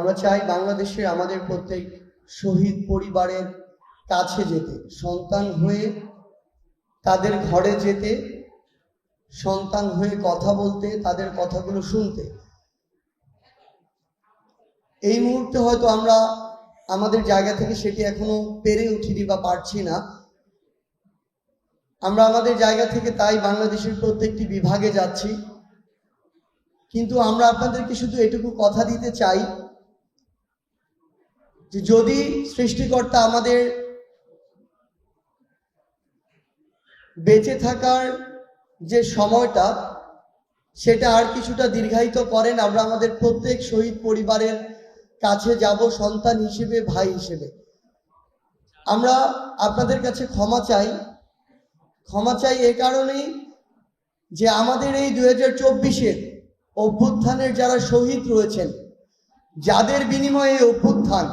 আমরা চাই বাংলাদেশের আমাদের প্রত্যেক শহীদ পরিবারের কাছে যেতে, সন্তান হয়ে তাদের ঘরে যেতে, সন্তান হয়ে কথা বলতে, তাদের কথাগুলো শুনতে। এই মুহূর্তে হয়তো আমরা আমাদের জায়গা থেকে সেটি এখনও পেরে উঠিনি বা পারছি না। আমরা আমাদের জায়গা থেকে তাই বাংলাদেশের প্রত্যেকটি বিভাগে যাচ্ছি। কিন্তু আমরা আপনাদেরকে শুধু এটুকু কথা দিতে চাই যে যদি সৃষ্টিকর্তা আমাদের বেঁচে থাকার যে সময়টা, সেটা আর কিছুটা দীর্ঘায়িত করেন, আমরা আমাদের প্রত্যেক শহীদ পরিবারের কাছে যাব সন্তান হিসেবে, ভাই হিসেবে। আমরা আপনাদের কাছে ক্ষমা চাই। ক্ষমা চাই এ কারণেই যে আমাদের এই দু হাজার চব্বিশের অভ্যুত্থানের যারা শহীদ রয়েছেন, যাদের বিনিময়ে অভ্যুত্থান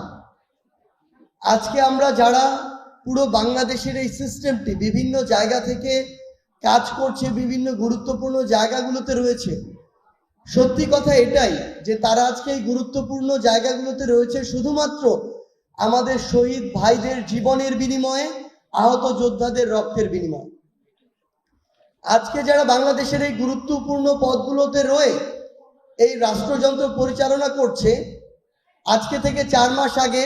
আজকে আমরা যারা পুরো বাংলাদেশের এই সিস্টেমটি বিভিন্ন জায়গা থেকে কাজ করছে, বিভিন্ন গুরুত্বপূর্ণ জায়গাগুলোতে রয়েছে, সত্যি কথা এটাই যে তারা আজকে এই গুরুত্বপূর্ণ জায়গাগুলোতে রয়েছে শুধুমাত্র আমাদের শহীদ ভাইদের জীবনের বিনিময়ে, আহত যোদ্ধাদের রক্তের বিনিময়ে। আজকে যারা বাংলাদেশের এই গুরুত্বপূর্ণ পদগুলোতে রয়ে এই রাষ্ট্রযন্ত্র পরিচালনা করছে, আজকে থেকে চার মাস আগে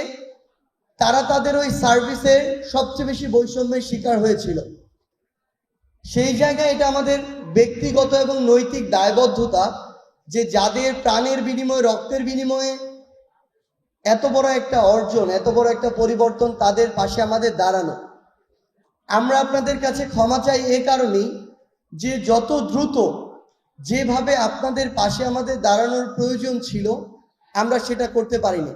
তারা তাদের ওই সার্ভিসে সবচেয়ে বেশি বৈষম্যের শিকার হয়েছিল। সেই জায়গায় এটা আমাদের ব্যক্তিগত এবং নৈতিক দায়বদ্ধতা যে যাদের প্রাণের বিনিময়ে, রক্তের বিনিময়ে এত বড় একটা অর্জন, এত বড় একটা পরিবর্তন তাদের পাশে আমাদের দাঁড়ানো। আমরা আপনাদের কাছে ক্ষমা চাই এ কারণেই যে যত দ্রুত যেভাবে আপনাদের পাশে আমাদের দাঁড়ানোর প্রয়োজন ছিল, আমরা সেটা করতে পারিনি।